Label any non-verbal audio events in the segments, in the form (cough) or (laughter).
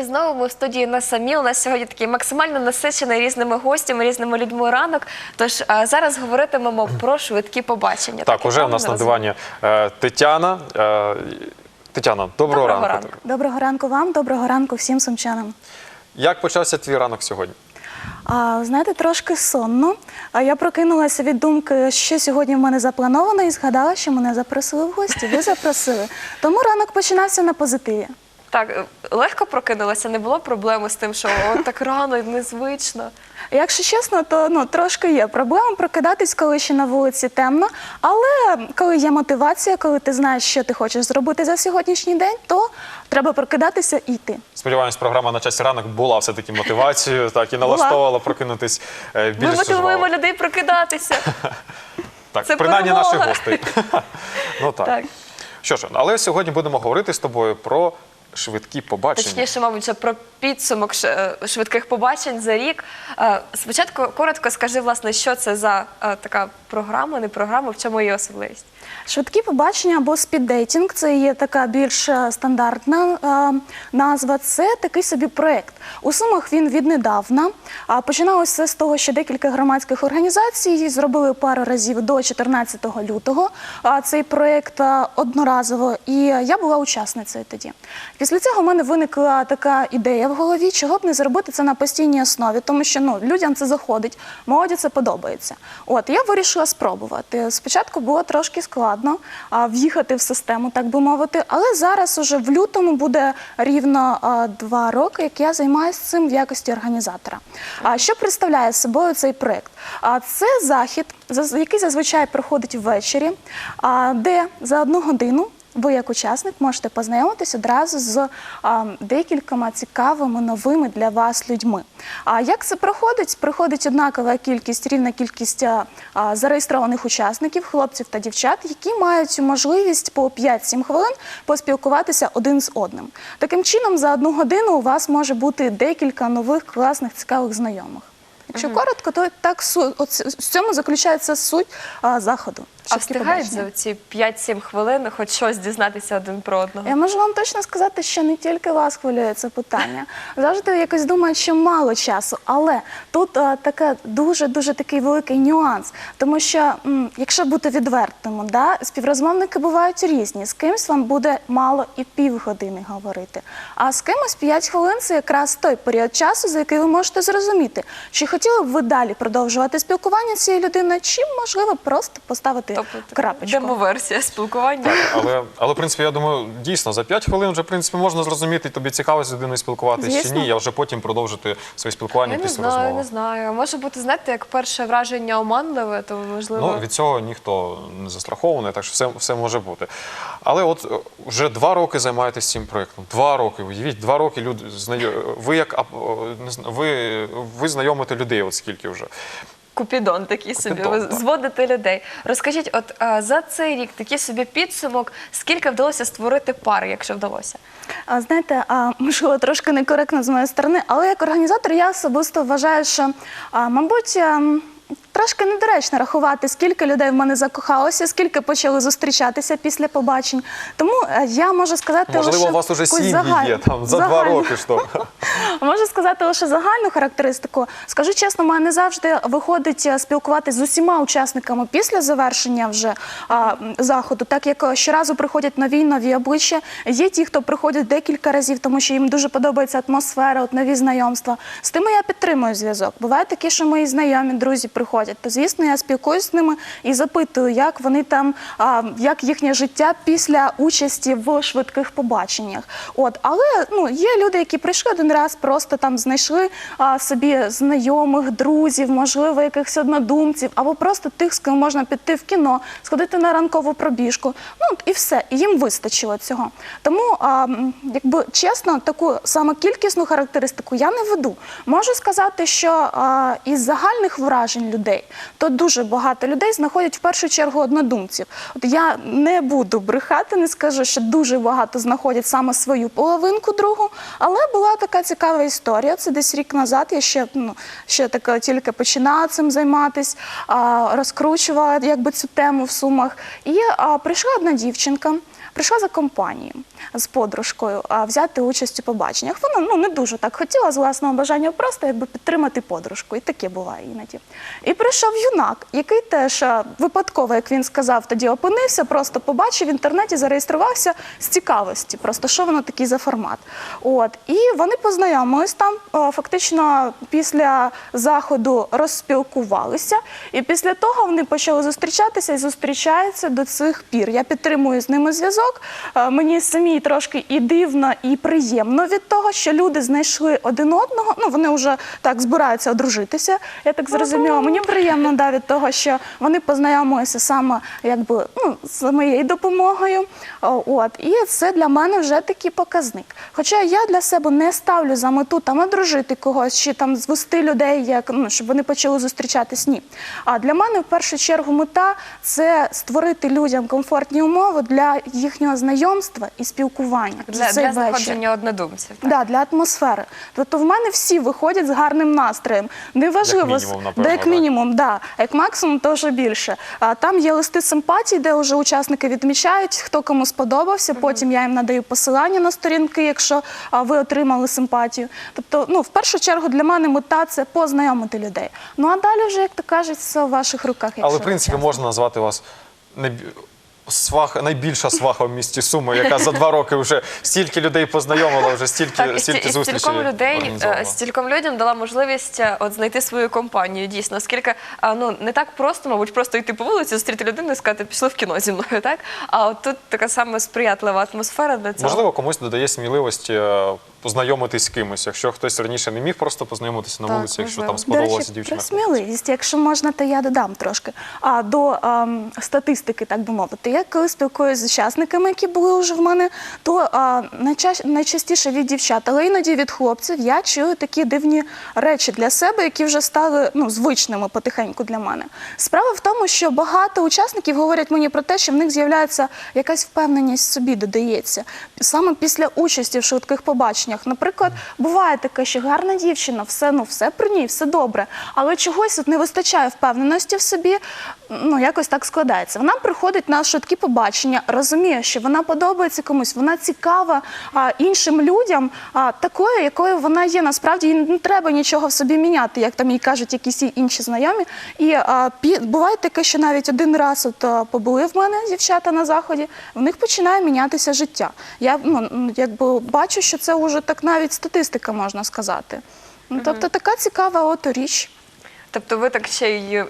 І знову ми в студії не самі. У нас сьогодні такий максимально насичений різними гостями, різними людьми ранок. Тож е, зараз говоритимемо про швидкі побачення. Так, уже у нас на дивані е, Тетяна. Е, Тетяна, доброго, Доброго ранку. ранку. Доброго ранку вам, доброго ранку всім сумчанам. Як почався твій ранок сьогодні? А, знаєте, трошки сонно. А я прокинулася від думки, що сьогодні в мене заплановано, і згадала, що мене запросили в гості. Ви запросили. Тому ранок починався на позитиві. Так, легко прокинулася, не було проблеми з тим, що от так рано, незвично. Якщо чесно, то ну трошки є проблема прокидатись, коли ще на вулиці темно. Але коли є мотивація, коли ти знаєш, що ти хочеш зробити за сьогоднішній день, то треба прокидатися і йти. Сподіваємось, програма на часі ранок була все-таки мотивацією, так і налаштовувала прокинутись е, Ми мотивуємо людей прокидатися. (laughs) Так, Це принаймні перемога. наших гостей. (laughs) ну так. Так. Що ж, але сьогодні будемо говорити з тобою про швидкі побачення. Точніше, мабуть, вже про підсумок е, швидких побачень за рік. Е, Спочатку коротко скажи, власне, що це за е, така програма, не програма, в чому її особливість? Швидкі побачення або спіддейтінг – це є така більш е, стандартна е, назва. Це такий собі проект. У Сумах він віднедавна. А починалося все з того, що декілька громадських організацій зробили пару разів до 14 лютого цей проект е, одноразово, і я була учасницею тоді. Після цього в мене виникла така ідея в голові, чого б не зробити це на постійній основі, тому що ну людям це заходить, молоді це подобається. От я вирішила спробувати. Спочатку було трошки складно в'їхати в систему, так би мовити, але зараз уже в лютому буде рівно два роки, як я займаюся цим в якості організатора. А що представляє собою цей проект? А це захід, який зазвичай проходить ввечері, де за одну годину ви, як учасник, можете познайомитися одразу з а, декількома цікавими новими для вас людьми. А як це проходить? Проходить однакова кількість, рівна кількість а, зареєстрованих учасників, хлопців та дівчат, які мають можливість по 5-7 хвилин поспілкуватися один з одним. Таким чином, за одну годину у вас може бути декілька нових класних цікавих знайомих. Якщо коротко, то так су- от в цьому заключається суть а, заходу. А встигають за ці 5-7 хвилин хоч щось дізнатися один про одного? Я можу вам точно сказати, що не тільки вас хвилює це питання. Завжди якось думають, що мало часу, але тут е, таке дуже дуже такий великий нюанс. Тому що, м, якщо бути відвертими, да, співрозмовники бувають різні. З кимсь вам буде мало і півгодини говорити. А з кимось 5 хвилин це якраз той період часу, за який ви можете зрозуміти, чи хотіли б ви далі продовжувати спілкування з цією людиною, чи можливо просто поставити Тобто крапочку. демоверсія спілкування. Але, але в принципі, я думаю, дійсно за 5 хвилин вже в принципі можна зрозуміти, тобі цікаво з людиною спілкуватися чи ні. Я вже потім продовжити своє спілкування Я не після знаю, розмови. не знаю. Може бути, знаєте, як перше враження оманливе, то можливо. Ну, від цього ніхто не застрахований, так що все, все може бути. Але от е, вже два роки займаєтесь цим проєктом. Два роки. Уявіть, два роки люди знайомі. Ви як ап- не зна- ви, ви знайомите людей, от скільки вже. Купідон такий собі, зводити ви зводите людей. Розкажіть, от за цей рік такий собі підсумок, скільки вдалося створити пар, якщо вдалося? А, Знаєте, а, можливо, трошки некоректно з моєї сторони, але як організатор я особисто вважаю, що, а, мабуть, ем, трошки недоречно рахувати, скільки людей в мене закохалося, скільки почали зустрічатися після побачень. Тому е, я можу сказати, Можливо, лише у вас уже сім'ї є там за два загальну- роки. Що? (laughs) Можу сказати лише загальну характеристику. Скажу чесно, мене не завжди виходить е, спілкуватися з усіма учасниками після завершення вже а, заходу, так як е, щоразу приходять нові нові обличчя. Є ті, хто приходять декілька разів, тому що їм дуже подобається атмосфера, от нові знайомства. З тими я підтримую зв'язок. Буває такі, що мої знайомі друзі приходять. То звісно, я спілкуюсь з ними і запитую, як вони там, а, як їхнє життя після участі в швидких побаченнях. От, але ну є люди, які прийшли один раз, просто там знайшли а, собі знайомих, друзів, можливо, якихось однодумців, або просто тих, з ким можна піти в кіно, сходити на ранкову пробіжку. Ну і все, їм вистачило цього. Тому, а, якби чесно, таку саме кількісну характеристику я не веду. Можу сказати, що а, із загальних вражень людей. Людей, то дуже багато людей знаходять в першу чергу однодумців. От я не буду брехати, не скажу, що дуже багато знаходять саме свою половинку другу, але була така цікава історія. Це десь рік назад. Я ще ну ще така тільки починала цим займатися, розкручувала якби цю тему в сумах. І прийшла одна дівчинка. Прийшла за компанією з подружкою взяти участь у побаченнях. Вона ну не дуже так хотіла з власного бажання, просто якби підтримати подружку. І таке буває іноді. І прийшов юнак, який теж випадково, як він сказав, тоді опинився, просто побачив в інтернеті, зареєструвався з цікавості, просто що воно такий за формат. От і вони познайомились там. Фактично, після заходу розспілкувалися, і після того вони почали зустрічатися і зустрічаються до цих пір. Я підтримую з ними зв'язок. Е, Мені трошки і дивно, і приємно від того, що люди знайшли один одного. Ну вони вже так збираються одружитися. Я так зрозуміла. Мені приємно да, від того, що вони познайомилися саме якби ну з моєю допомогою. От і це для мене вже такий показник. Хоча я для себе не ставлю за мету там одружити когось чи там звести людей, як ну щоб вони почали зустрічатись. Ні. А для мене в першу чергу мета це створити людям комфортні умови для їхнього знайомства і спілкування. Для, для знаходження однодумців. так? Да, для атмосфери. Тобто в мене всі виходять з гарним настроєм. Неважливо, Як мінімум, напевно, да, як так. мінімум, да. А як максимум, то вже більше. А там є листи симпатії, де вже учасники відмічають, хто кому сподобався. Потім я їм надаю посилання на сторінки, якщо а, ви отримали симпатію. Тобто, ну в першу чергу для мене мета це познайомити людей. Ну а далі вже, як то кажуть, все в ваших руках. Але в принципі можна назвати вас найбі- свах, найбільша сваха в місті Суми, яка за два роки вже стільки людей познайомила, вже стільки, Так, стільки і зустрічей стільком людей, е, стільком людям дала можливість е, от знайти свою компанію. Дійсно, оскільки ну не так просто, мабуть, просто йти по вулиці, зустріти людину і сказати, пішли в кіно зі мною, так? А от тут така саме сприятлива атмосфера для цього. Можливо, комусь додає сміливості е, познайомитись з кимось, якщо хтось раніше не міг просто познайомитися на Так, вулиці, якщо можливо. там До речі, сподобалася дівчина. про сміливість, якщо можна, то я додам трошки. А до ем, статистики, так би мовити, я коли спілкуюся з учасниками, які були вже в мене, то а, найча- найчастіше від дівчат, але іноді від хлопців я чую такі дивні речі для себе, які вже стали ну, звичними потихеньку для мене. Справа в тому, що багато учасників говорять мені про те, що в них з'являється якась впевненість в собі додається саме після участі в швидких побаченнях. Наприклад, буває таке, що гарна дівчина, все ну все при ній, все добре, але чогось от не вистачає впевненості в собі. Ну якось так складається. Вона приходить на швидкі побачення, розуміє, що вона подобається комусь, вона цікава а, іншим людям, а, такою, якою вона є. Насправді їй не треба нічого в собі міняти, як там їй кажуть якісь інші знайомі. І а, пі- буває таке, що навіть один раз от побули в мене дівчата на заході, в них починає мінятися життя. Я ну, якби бачу, що це вже так навіть статистика можна сказати. Ну, тобто така цікава от річ. Тобто ви так ще й е,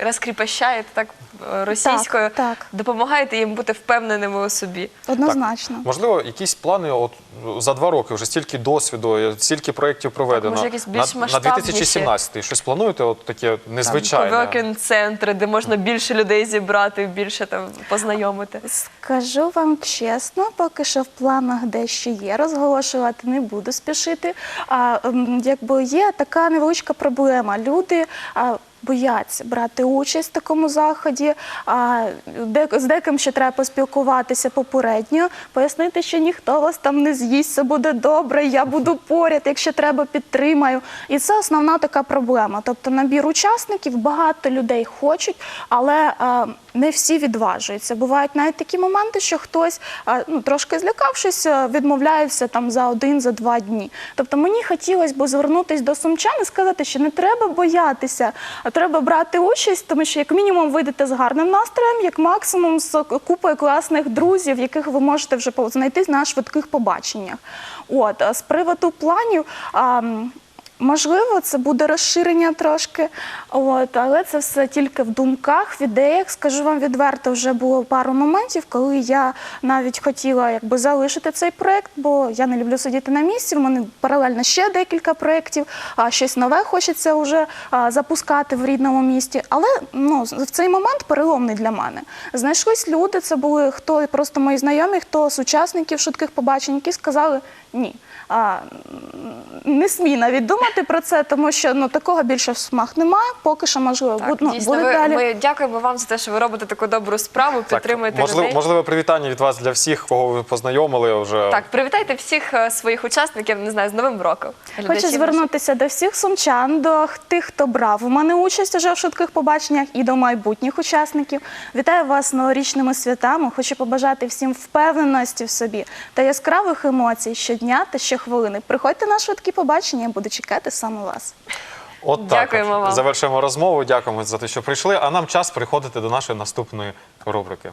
розкріпощаєте так е, російською, Так, так. допомагаєте їм бути впевненими у собі. Однозначно. Можливо, якісь плани от за два роки вже стільки досвіду, е, стільки проєктів проведено. може, якісь на, більш на масштабніші? 2017 щось плануєте? От таке незвичайне. Ковокін центри, де можна більше людей зібрати, більше там познайомити. Скажу вам чесно, поки що в планах дещо є. Розголошувати не буду спішити. А якби є така невеличка проблема. Люди. Бояться брати участь в такому заході, а з деким ще треба поспілкуватися попередньо, пояснити, що ніхто вас там не з'їсть, все буде добре, я буду поряд, якщо треба, підтримаю. І це основна така проблема. Тобто набір учасників, багато людей хочуть, але не всі відважуються. Бувають навіть такі моменти, що хтось, ну, трошки злякавшись, відмовляється там за один, за два дні. Тобто мені хотілося б звернутися до сумчан і сказати, що не треба боятися, треба брати участь, тому що як мінімум вийдете з гарним настроєм, як максимум з купою класних друзів, яких ви можете вже знайти на швидких побаченнях. От з приводу планів. а, Можливо, це буде розширення трошки, от, але це все тільки в думках, в ідеях. Скажу вам відверто, вже було пару моментів, коли я навіть хотіла якби залишити цей проект, бо я не люблю сидіти на місці. В мене паралельно ще декілька проєктів, а щось нове хочеться вже а, запускати в рідному місті. Але ну, в цей момент переломний для мене. Знайшлись люди, це були хто просто мої знайомі, хто з учасників швидких побачень, які сказали ні. А, не смій навіть думати про це, тому що ну такого більше в смах немає. Поки що можливо Так, буд- ну, дійсно, буде ви, далі. ми дякуємо вам за те, що ви робите таку добру справу, підтримуєте можливо, людей. можливо, привітання від вас для всіх, кого ви познайомили вже. Так, привітайте всіх е, своїх учасників, не знаю, з Новим роком. Хочу Глядачів звернутися до всіх сумчан, до тих, хто брав у мене участь уже в швидких побаченнях, і до майбутніх учасників. Вітаю вас з новорічними святами. Хочу побажати всім впевненості в собі та яскравих емоцій щодня та щохвилини. Приходьте на швидкі побачення, я буду чекати саме вас. От так. Дякуємо от. вам. Завершуємо розмову. Дякуємо за те, що прийшли. А нам час приходити до нашої наступної рубрики.